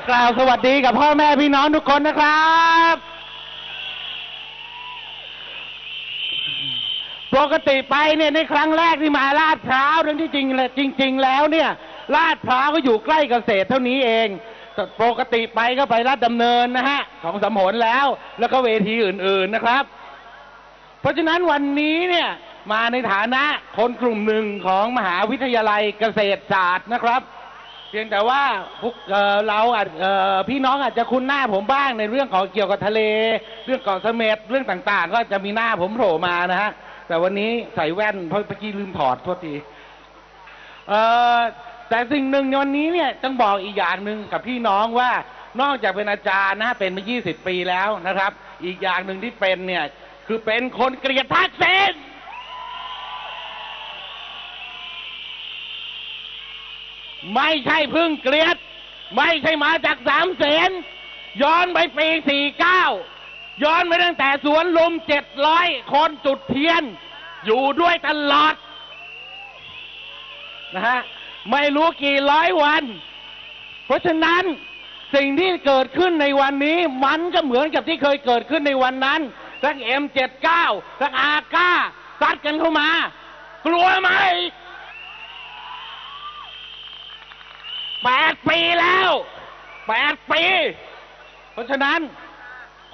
ก็กล่าวสวัสดีกับพ่อแม่พี่น้องทุกคนนะครับ ปกติไปเนี่ยในครั้งแรกที่มาลาดพร้าวเรื่องที่จริงเลยจริง ๆ แล้วเนี่ยลาดพร้าวก็อยู่ใกล้เกษตรเท่านี้เองปกติไปก็ไปลาดดำเนินนะฮะของสำหนแล้ว แล้วก็เวทีอื่น ๆนะครับ เพราะฉะนั้นวันนี้เนี่ยมาในฐานะคนกลุ่มหนึ่งของมหาวิทยาลัยเกษตรศาสตร์นะครับ เพียงแต่ว่าพวกเอ่อเราอาจเอ่อพี่น้องอาจจะคุ้นหน้าผมบ้างในเรื่องของเกี่ยวกับทะเล เรื่องเกาะเสม็ดเรื่องต่างๆ ก็จะมีหน้าผมโผล่มานะฮะแต่วันนี้ใส่แว่นเพราะเมื่อกี้ลืมถอดโทษทีเอ่อแต่สิ่งหนึ่งในวันนี้เนี่ยต้องบอกอีกอย่างหนึ่งกับพี่น้องว่านอกจากเป็นอาจารย์นะเป็นมา 20 ปีแล้วนะครับ อีกอย่างหนึ่งที่เป็นเนี่ยคือเป็นคนเกลียดทักษิณ ไม่ใช่พึ่งเกลียด ไม่ใช่มาจากสามเสนย้อนไปปีสี่เก้าย้อนไปตั้งแต่สวนลุมเจ็ดร้อยคนจุดเทียน อยู่ด้วยตลอดนะฮะไม่รู้กี่ร้อยวัน เพราะฉะนั้นสิ่งที่เกิดขึ้นในวันนี้มันก็เหมือนกับที่เคยเกิดขึ้นในวันนั้นทั้งเอ็มเจ็ดเก้าทั้งอาก้าซัดกันเข้ามา กลัวไหม แปดปีแล้วแปดปี เพราะฉะนั้น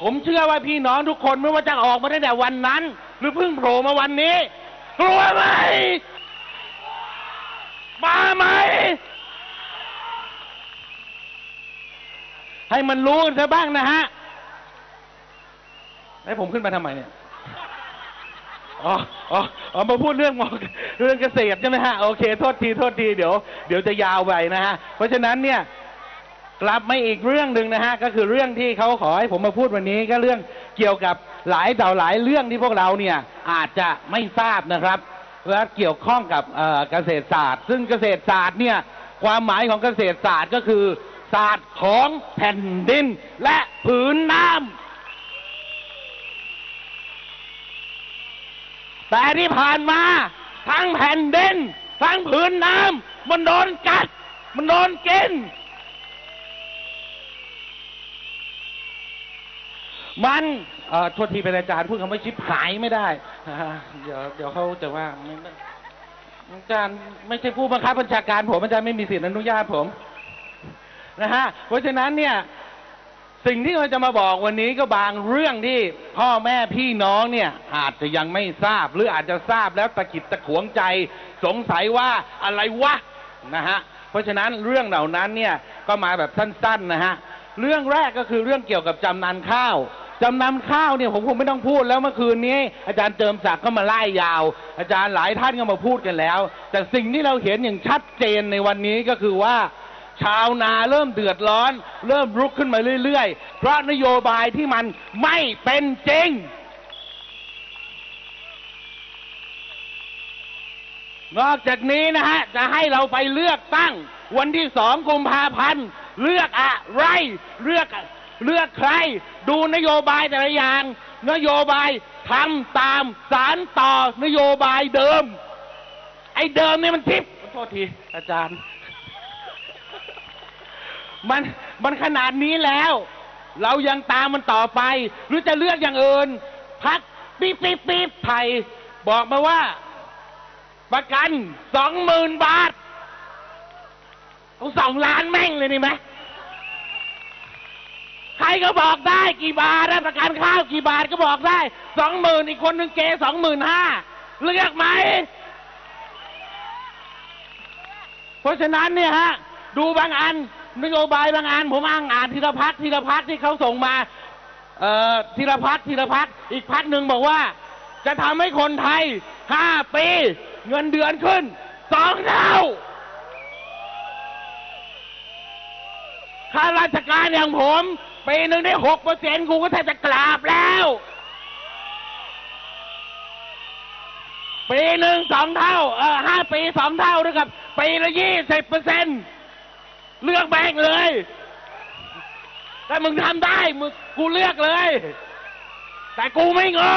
ผมเชื่อว่าพี่น้องทุกคนไม่ว่าจะออกมาตั้งแต่วันนั้น หรือเพิ่งโผล่มาวันนี้กลัวไหมมาไหม ให้มันรู้กันซะบ้างนะฮะ ให้ผมขึ้นมาทำไมเนี่ย อ๋ออ๋ออ๋อมาพูดเรื่องเรื่องเกษตรใช่ไหมฮะ โอเค โทษทีโทษทีเดี๋ยวเดี๋ยวจะยาวไปนะฮะ เพราะฉะนั้นเนี่ยกลับมาอีกเรื่องหนึ่งนะฮะ ก็คือเรื่องที่เขาขอให้ผมมาพูดวันนี้ก็เรื่องเกี่ยวกับหลายต่อหลายเรื่องที่พวกเราเนี่ยอาจจะไม่ทราบนะครับและเกี่ยวข้องกับเอ่อเกษตรศาสตร์ ซึ่งเกษตรศาสตร์เนี่ยความหมายของเกษตรศาสตร์ก็คือศาสตร์ของแผ่นดินและผืนน้ำ แต่ที่ผ่านมาทั้งแผ่นดินทั้งผืนน้ำมันโดนกัด มันโดนกิน มันเอ่อโทษทีเป็นอาจารย์พูดคำว่าชิบหายไม่ได้อ่าเดี๋ยวเดี๋ยวเขาจะว่าไม่ไม่อาจารย์ไม่ใช่ผู้บังคับบัญชาการผมอาจารย์ไม่มีสิทธิอนุญาตผม นะฮะ เพราะฉะนั้นเนี่ย สิ่งที่เราจะมาบอกวันนี้ก็บางเรื่องที่พ่อแม่พี่น้องเนี่ยอาจจะยังไม่ทราบ หรืออาจจะทราบแล้วตะกิดตะขวงใจ สงสัยว่าอะไรวะนะฮะเพราะฉะนั้นเรื่องเหล่านั้นเนี่ยก็มาแบบสั้นๆนะฮะเรื่องแรกก็คือเรื่องเกี่ยวกับจำนำข้าวจำนำข้าวเนี่ยผมคงไม่ต้องพูดแล้วเมื่อคืนนี้ อาจารย์เจิมศักดิ์ก็มาไล่ยาว อาจารย์หลายท่านก็มาพูดกันแล้ว แต่สิ่งที่เราเห็นอย่างชัดเจนในวันนี้ก็คือว่า ชาวนาเริ่มเดือดร้อน เริ่มรุกขึ้นมาเรื่อยๆ เพราะนโยบายที่มันไม่เป็นจริง นอกจากนี้นะฮะ จะให้เราไปเลือกตั้ง วันที่สองกุมภาพันธ์เลือกอะไร เลือกเลือกใคร ดูนโยบายแต่ละอย่าง นโยบายทำตามสารต่อนโยบายเดิม ไอ้เดิมเนี่ยมันทิพย์ขอโทษทีอาจารย์ มันมันขนาดนี้แล้ว เรายังตามมันต่อไป หรือจะเลือกอย่างอื่น พักปี๊บปี๊บปี๊บไทยบอกมาว่า ประกันสองหมื่นบาทเอาสองล้านแม่งเลยนี่ไหมใครก็บอกได้กี่บาทนะประกันข้าวกี่บาทก็บอกได้สองหมื่นอีกคนหนึ่งเกสองหมื่นห้าเลือกไหม เพราะฉะนั้นเนี่ยฮะ ดูบางอัน นโยบายบางอันผมอ้างอ่านทีละพักทีละพักที่เขาส่งมา เอ่อทีละพักทีละพักอีกพักหนึ่งบอกว่า จะทำให้คนไทยห้าปี เงินเดือนขึ้นสองเท่าข้าราชการอย่างผมปีหนึ่งได้หกเปอร์เซ็นต์กูก็แทบจะกราบแล้วปีหนึ่งสองเท่าเออห้าปีสองเท่าด้วยกับปีละยี่สิบเปอร์เซ็นต์ เลือกแบงเลยถ้ามึงทำได้มึงกูเลือกเลย แต่กูไม่งอ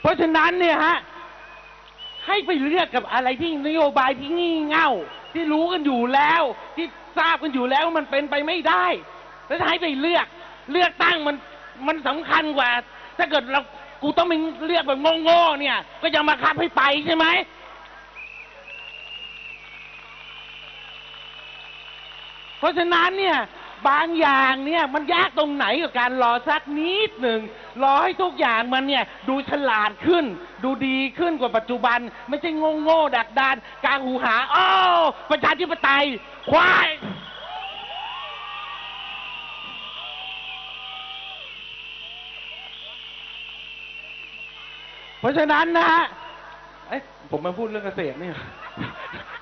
เพราะฉะนั้นเนี่ยฮะ ให้ไปเลือกกับอะไรที่นโยบายที่งี่เง่า ที่รู้กันอยู่แล้ว ที่ทราบกันอยู่แล้วว่ามันเป็นไปไม่ได้ แล้วให้ไปเลือกเลือกตั้งมันมันสำคัญกว่า ถ้าเกิดเรากูต้องไปเลือกแบบโง่ๆเนี่ย ก็ยังมาคับให้ไปใช่ไหม เพ ราะฉะนั้นเนี่ยบางอย่างเนี่ยมันยากตรงไหนกับการรอสักนิดหนึ่งรอให้ทุกอย่างมันเนี่ยดูฉลาดขึ้น ดูดีขึ้นกว่าปัจจุบัน ไม่ใช่โง่โง่ดักดานกลางหูหาอ้าวประชาธิปไตยควายเพราะฉะนั้นนะฮะเอ้ยผมมาพูดเรื่องเกษตรนี่เ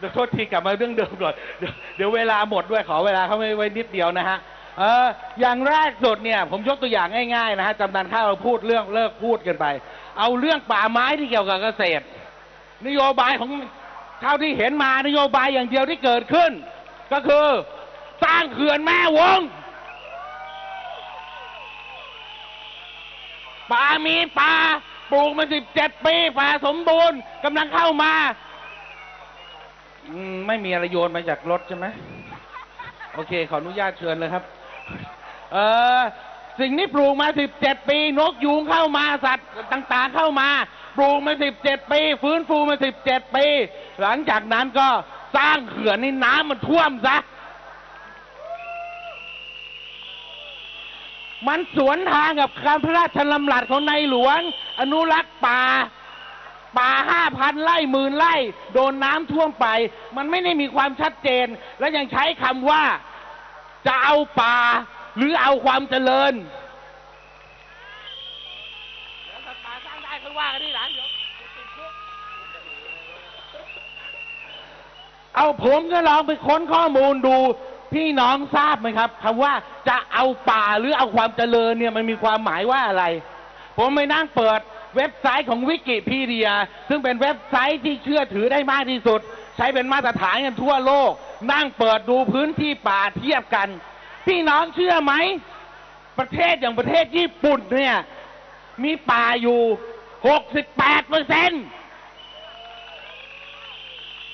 ดี๋ยวโทษทีกลับมาเรื่องเดิมก่อนเดี๋ยวเดี๋ยวเวลาหมดด้วยขอเวลาเขาไม่ไว้นิดเดียวนะฮะเอออย่างแรกสุดเนี่ย ผมยกตัวอย่างง่ายๆนะฮะจำนันข้าวเราพูดเรื่องเลิกพูดกันไป เอาเรื่องป่าไม้ที่เกี่ยวกับเกษตร นโยบายของเท่าที่เห็นมานโยบายอย่างเดียวที่เกิดขึ้น ก็คือสร้างเขื่อนแม่วงป่ามีป่าปลูกมาสิบเจ็ดปีป่าสมบูรณ์กำลังเข้ามา อืมไม่มีอะไรโยนมาจากรถใช่ไหมโอเค ขออนุญาตเชิญเลยครับ เออสิ่งนี้ปลูกมาสิบเจ็ดปี นกยูงเข้ามาสัตว์ต่าง ๆ เข้ามา ปลูกมาสิบเจ็ดปี ฟื้นฟูมาสิบเจ็ดปี หลังจากนั้นก็สร้างเขื่อนนี่น้ำมันท่วมซะมันสวนทางกับการพระราชดำรัสของในหลวง อนุรักษ์ป่า ป่าห้าพันไร่หมื่นไร่ โดนน้ำท่วมไป มันไม่ได้มีความชัดเจน และยังใช้คำว่าจะเอาป่า หรือเอาความเจริญเดี๋ยวสัตว์ป่าสร้างได้ค่อยว่ากันที่หลังเดี๋ยวติดคุกเอาผมก็ลองไปค้นข้อมูลดู พี่น้องทราบไหมครับคำว่าจะเอาป่าหรือเอาความเจริญเนี่ยมันมีความหมายว่าอะไร ผมไปนั่งเปิด เว็บไซต์ของวิกิพีเดีย ซึ่งเป็นเว็บไซต์ที่เชื่อถือได้มากที่สุด ใช้เป็นมาตรฐานกันทั่วโลก นั่งเปิดดูพื้นที่ป่าเทียบกัน พี่น้องเชื่อไหม ประเทศอย่างประเทศญี่ปุ่นเนี่ย มีป่าอยู่ 68เปอร์เซ็นต์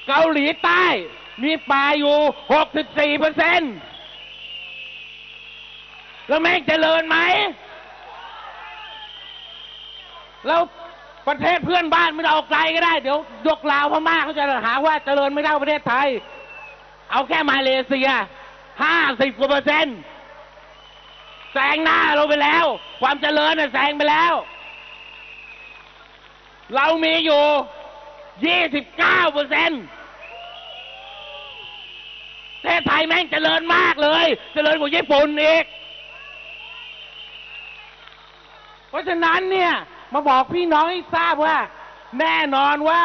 เกาหลีใต้มีป่าอยู่ 64เปอร์เซ็นต์แล้วแม่งเจริญไหม แล้วประเทศเพื่อนบ้านไม่ต้องเอาไกลก็ได้ เดี๋ยวยกลาวพม่าเขาจะหาว่าเจริญไม่ได้ประเทศไทย เอาแค่มาเลเซีย50กว่าเปอร์เซ็นต์แซงหน้าเราไปแล้ว ความเจริญน่ะแซงไปแล้ว เรามีอยู่29เปอร์เซ็นต์ประเทศไทยแม่งเจริญมากเลย เจริญกว่าญี่ปุ่นอีก เพราะฉะนั้นเนี่ย มาบอกพี่น้องให้ทราบว่า แน่นอนว่า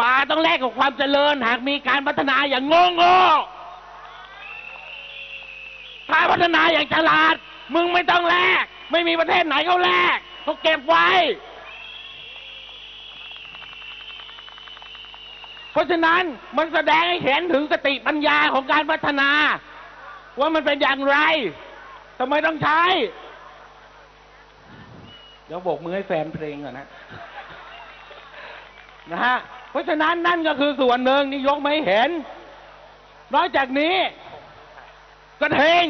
ป่าต้องแลกกับความเจริญ หากมีการพัฒนาอย่างโง่โง่ๆถ้าพัฒนาอย่างฉลาด มึงไม่ต้องแลก ไม่มีประเทศไหนเขาแลกเขาเก็บไว้ เพราะฉะนั้นมันแสดงให้เห็นถึงสติปัญญาของการพัฒนา ว่ามันเป็นอย่างไรทำไมต้องใช้ เดี๋ยวโบกมือให้แฟนเพลงก่อนนะนะฮะเพราะฉะนั้นนั่นก็คือส่วนหนึ่งนี่ยกไม่เห็น นอกจากนี้กระเทง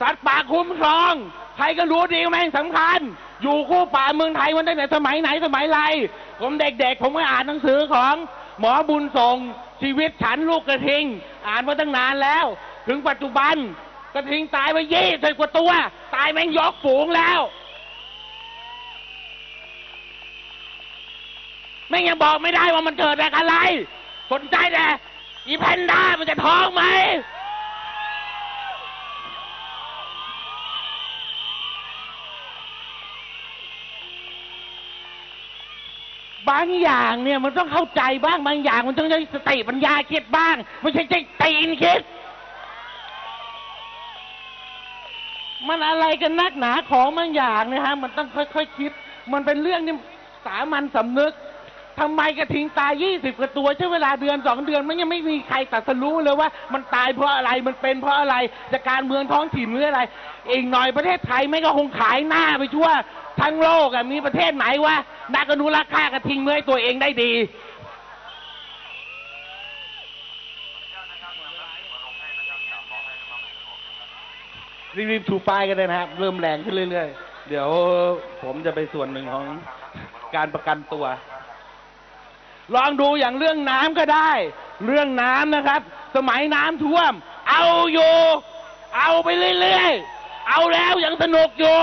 สัตว์ป่าคุ้มครอง ใครก็รู้ดีแม่งสำคัญ อยู่คู่ป่าเมืองไทยมันตั้งแต่สมัยไหนสมัยไร ผมเด็กๆ ผมก็อ่านหนังสือของ หมอบุญส่งชีวิตฉันลูกกระทิง อ่านมาตั้งนานแล้ว ถึงปัจจุบัน กระทิงตายไปยี่สิบกว่าตัว ตายแม่งยกฝูงแล้ว ไม่ยังบอกไม่ได้ว่ามันเกิดจากอะไร สนใจแต่อีแพนด้ามันจะท้องไหมบางอย่างเนี่ยมันต้องเข้าใจบ้างบางอย่าง มันต้องใช้สติปัญญาคิดบ้าง ไม่ใช่ใจตีนคิด มันอะไรกันนักหนาของบางอย่างนะฮะมันต้องค่อยๆคคิด มันเป็นเรื่องที่สามัญสำนึก ทำไมกระทิงตายยี่สิบกว่าตัวใช้เวลาเดือนสองเดือนมันยังไม่มีใครตัดสรู้เลยว่า มันตายเพราะอะไรมันเป็นเพราะอะไรจากการเมืองท้องถิ่นหรืออะไรอีกหน่อยประเทศไทยไม่ก็คงขายหน้าไปชั่วทั้งโลกอะมีประเทศไหนวะนักอนุรักษ์ฆ่ากระทิงเมื่อให้ตัวเองได้ดีรีบๆชูป้ายกันเลยนะครับ เริ่มแรงขึ้นเรื่อยๆ เดี๋ยวผมจะไปส่วนหนึ่งของการประกันตัว ลองดูอย่างเรื่องน้ำก็ได้ เรื่องน้ำนะครับ สมัยน้ำท่วม เอาอยู่ เอาไปเรื่อยๆ เอาแล้วยังสนุกอยู่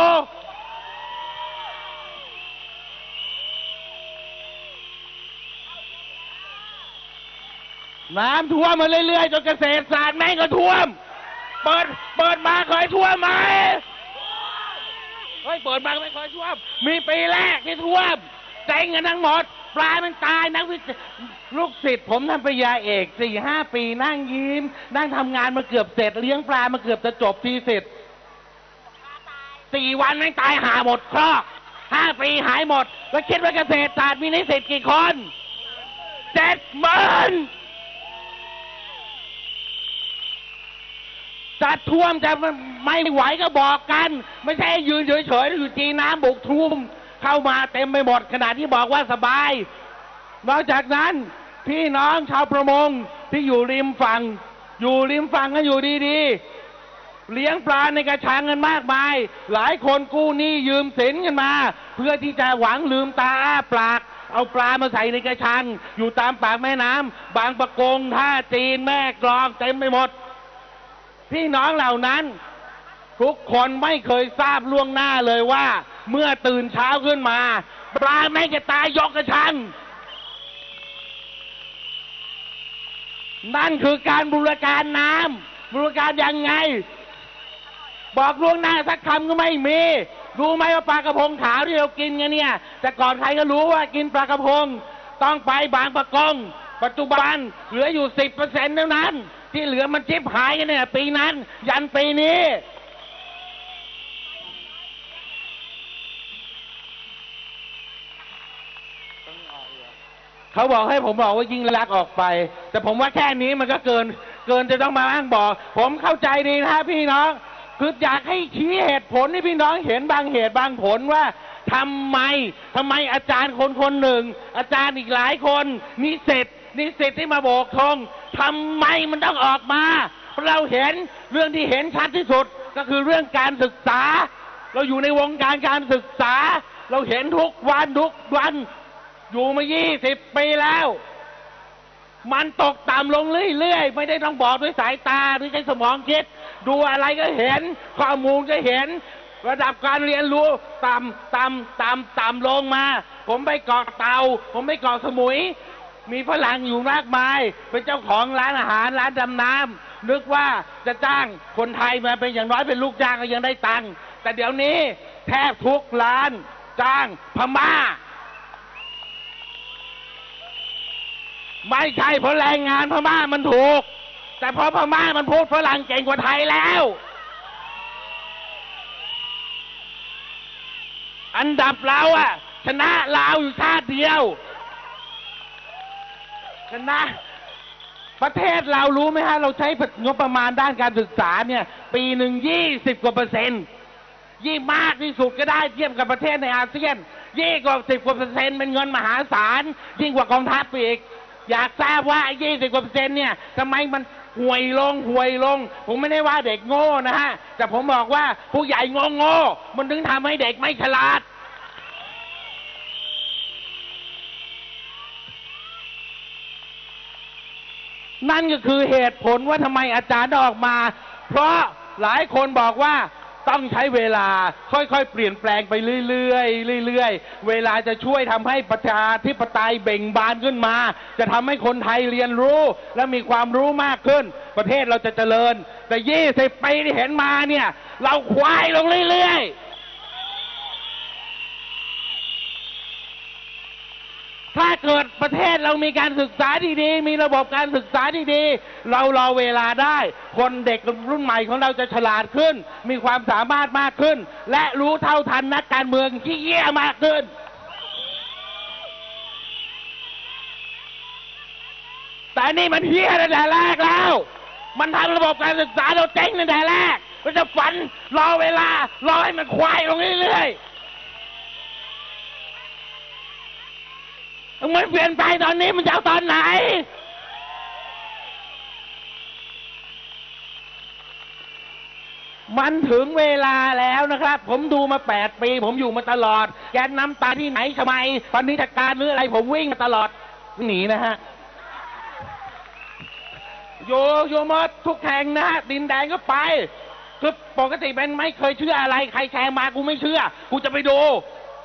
น้ำท่วมมาเรื่อยๆจนเกษตรศาสตร์แม่งก็ท่วม เปิดเปิดมาเคยท่วมไหมเฮ้ยเปิดมาไม่เคยท่วม มีปีแรกที่ท่วมเจ๊งกันทั้งหมด ปลามันตายนักวิทย์ลูกศิษย์ผมทำปริญญาเอกสี่ห้าปีนั่งยิ้ม นั่งทำงานมาเกือบเสร็จเลี้ยงปลามาเกือบจะจบทีเสร็จสี่วันไม่งตายหาหมดครอกห้าปีหายหมด แล้วคิดว่าเกษตรศาสตร์มีนิสิตกี่คนเจ็ดหมื่นจะท่วมจะไม่ไหวก็บอกกัน ไม่ใช่ยืนเฉยๆอยู่จีน้ำบุกทุ่ม เข้ามาเต็มไปหมดขณะที่บอกว่าสบาย นอกจากนั้นพี่น้องชาวประมงที่อยู่ริมฝั่ง อยู่ริมฝั่งกันอยู่ดีๆ เลี้ยงปลาในกระชังกันมากมาย หลายคนกู้หนี้ยืมสินกันมา เพื่อที่จะหวังลืมตาอ้าปากเอาปลามาใส่ในกระชัง อยู่ตามปากแม่น้ำบางประกงท่าจีนแม่กลองเต็มไปหมด พี่น้องเหล่านั้น ทุกคนไม่เคยทราบล่วงหน้าเลยว่า เมื่อตื่นเช้าขึ้นมา ปลาไม่จะตายยกกระชัง นั่นคือการบูรการน้ำบูรการยังไง บอกล่วงหน้าสักคำก็ไม่มี รู้ไหมว่าปลากระพงขาวที่เรากินกันเนี่ย แต่ก่อนใครก็รู้ว่ากินปลากระพง ต้องไปบางประกง ปัจจุบันเหลืออยู่สิบเปอร์เซ็นต์เท่านั้น ที่เหลือมันจิบหายกันเนี่ยปีนั้น ยันปีนี้ เขาบอกให้ผมบอกว่ายิ่งรักษณ์ออกไป แต่ผมว่าแค่นี้มันก็เกิน เกินจะต้องมาอ้างบอก ผมเข้าใจดีนะพี่น้อง คืออยากให้ชี้เหตุผลให้พี่น้องเห็นบางเหตุบางผลว่าทำไมทำไมอาจารย์คนคนหนึ่ง อาจารย์อีกหลายคนนิสิตนิสิตที่มาโบกธงทำไมมันต้องออกมาเราเห็นเรื่องที่เห็นชัดที่สุดก็คือเรื่องการศึกษา เราอยู่ในวงการการศึกษา เราเห็นทุกวันทุกวัน อยู่มา20ปีแล้ว มันตกต่ำลงเรื่อยๆ ไม่ได้ต้องบอกด้วยสายตาหรือใช้สมองคิด ดูอะไรก็เห็น ข้อมูลก็เห็น ระดับการเรียนรู้ต่ำต่ำต่ำต่ำลงมา ผมไปเกาะเตา ผมไปเกาะสมุย มีฝรั่งอยู่มากมาย เป็นเจ้าของร้านอาหารร้านดำน้ำนึกว่าจะจ้างคนไทยมาเป็นอย่างน้อยเป็นลูกจ้างก็ยังได้ตังค์แต่เดี๋ยวนี้แทบทุกร้านจ้างพม่า ไม่ใช่เพราะแรงงานพม่ามันถูก แต่เพราะพม่ามันพูดฝรั่งเก่งกว่าไทยแล้ว อันดับเราอะชนะลาวอยู่ชาติเดียว ชนะ ประเทศเรารู้ไหมฮะ เราใช้งบประมาณด้านการศึกษาเนี่ย ปีหนึ่งยี่สิบกว่าเปอร์เซ็นต์ยิ่งมากที่สุดก็ได้เทียบกับประเทศในอาเซียนยิ่กว่าสิบกว่าเปอร์เซ็นต์เป็นเงินมหาศาล ยิ่งกว่ากองทัพอีก อยากทราบว่ายี่สิบกว่าเปอร์เซ็นต์เนี่ยทำไมมันห่วยลงห่วยลง ผมไม่ได้ว่าเด็กโง่นะฮะ แต่ผมบอกว่าผู้ใหญ่โง่โง่มันถึงทำให้เด็กไม่ฉลาด นั่นก็คือเหตุผลว่าทำไมอาจารย์ออกมา เพราะหลายคนบอกว่า ต้องใช้เวลาค่อยๆ เปลี่ยนแปลงไปเรื่อยๆเรื่อยๆ เวลาจะช่วยทำให้ประชาธิปไตยเบ่งบานขึ้นมา จะทำให้คนไทยเรียนรู้ และมีความรู้มากขึ้น ประเทศเราจะเจริญ แต่ยี่สิบปีที่เห็นมาเนี่ย เราควายลงเรื่อยๆ ถ้าเกิดประเทศเรามีการศึกษาดีๆ มีระบบการศึกษาดีๆ เรารอเวลาได้ คนเด็กรุ่นใหม่ของเราจะฉลาดขึ้น มีความสามารถมากขึ้น และรู้เท่าทันนักการเมืองที่เยี่ยมากขึ้น แต่นี่มันเฮี้ยตั้งแต่แรกแล้ว มันทำระบบการศึกษาเราเจ๊งตั้งแต่แรกมันจะฝันรอเวลารอให้มันควายลงเรื่อยๆ มันเปลี่ยนไปตอนนี้มันจะเอาตอนไหน มันถึงเวลาแล้วนะครับ ผมดูมาแปดปี ผมอยู่มาตลอด แกนน้ำตาที่ไหนทำไมตอนนี้จัดการหรืออะไรผมวิ่งมาตลอดหนีนะฮะโยโยมดทุกแห่งนะฮะดินแดงก็ไปคือปกติเป็นไม่เคยเชื่ออะไร ใครแชร์มากูไม่เชื่อ กูจะไปดู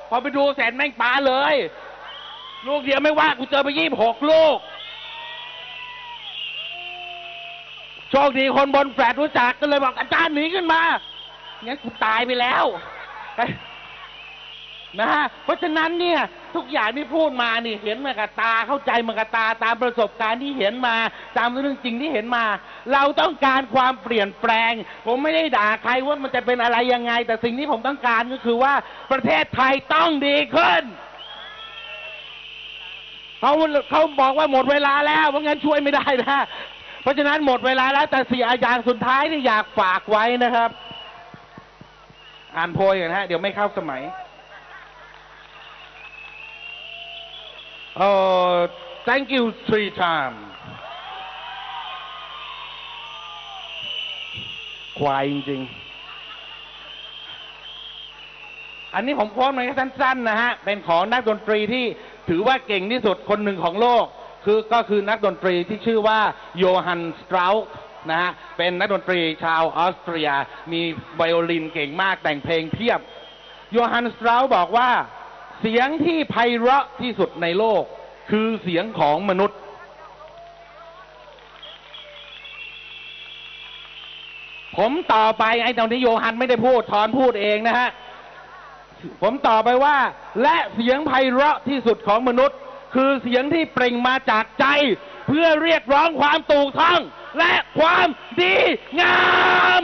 พอไปดูเสร็จแม่งปาเลย ลูกเดียวไม่ว่ากูเจอไปยี่หกลูก โชคดีคนบนแฟลตรู้จักก็เลยบอกอาจารย์หนีขึ้นมางั้นกูตายไปแล้วนะฮะเพราะฉะนั้นเนี่ยทุกอย่างที่พูดมานี่เห็นมากับตาเข้าใจมากับตาตามประสบการณ์ที่เห็นมา ตามเรื่องจริงที่เห็นมา เราต้องการความเปลี่ยนแปลง ผมไม่ได้ด่าใครว่ามันจะเป็นอะไรยังไง แต่สิ่งที่ผมต้องการก็คือว่าประเทศไทยต้องดีขึ้น เขาเขาบอกว่าหมดเวลาแล้วเพราะงั้นช่วยไม่ได้นะ เพราะฉะนั้นหมดเวลาแล้ว แต่สียอย่างสุดท้ายที่อยากฝากไว้นะครับ อ่านโพยกันฮะ เดี๋ยวไม่เข้าสมัยเออ thank you three time ควายจริงๆ อันนี้ผมโพสต์มาแค่สั้นๆนะฮะ เป็นของนักดนตรีที่ ถือว่าเก่งที่สุดคนหนึ่งของโลก คือก็คือนักดนตรีที่ชื่อว่าโยฮันสตราอุนะฮะเป็นนักดนตรีชาวออสเตรีย มีไวโอลินเก่งมากแต่งเพลงเพียบ โยฮันสตราอุบอกว่าเสียงที่ไพเราะที่สุดในโลก คือเสียงของมนุษย์ ผมต่อไปไอ้ตอนนี้โยฮันไม่ได้พูดถอนพูดเองนะฮะ ผมต่อไปว่า และเสียงไพเราะที่สุดของมนุษย์ คือเสียงที่เปล่งมาจากใจ เพื่อเรียกร้องความถูกต้องและความดีงาม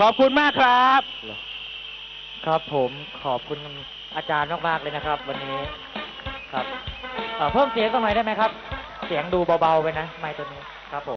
ขอบคุณมากครับ ครับผมขอบคุณอาจารย์มากๆเลยนะครับ วันนี้ครับเอ่อเพิ่มเสียงสักหน่อยได้ไหมครับ เสียงดูเบาๆไปนะ ไมค์ตัวนี้ครับผม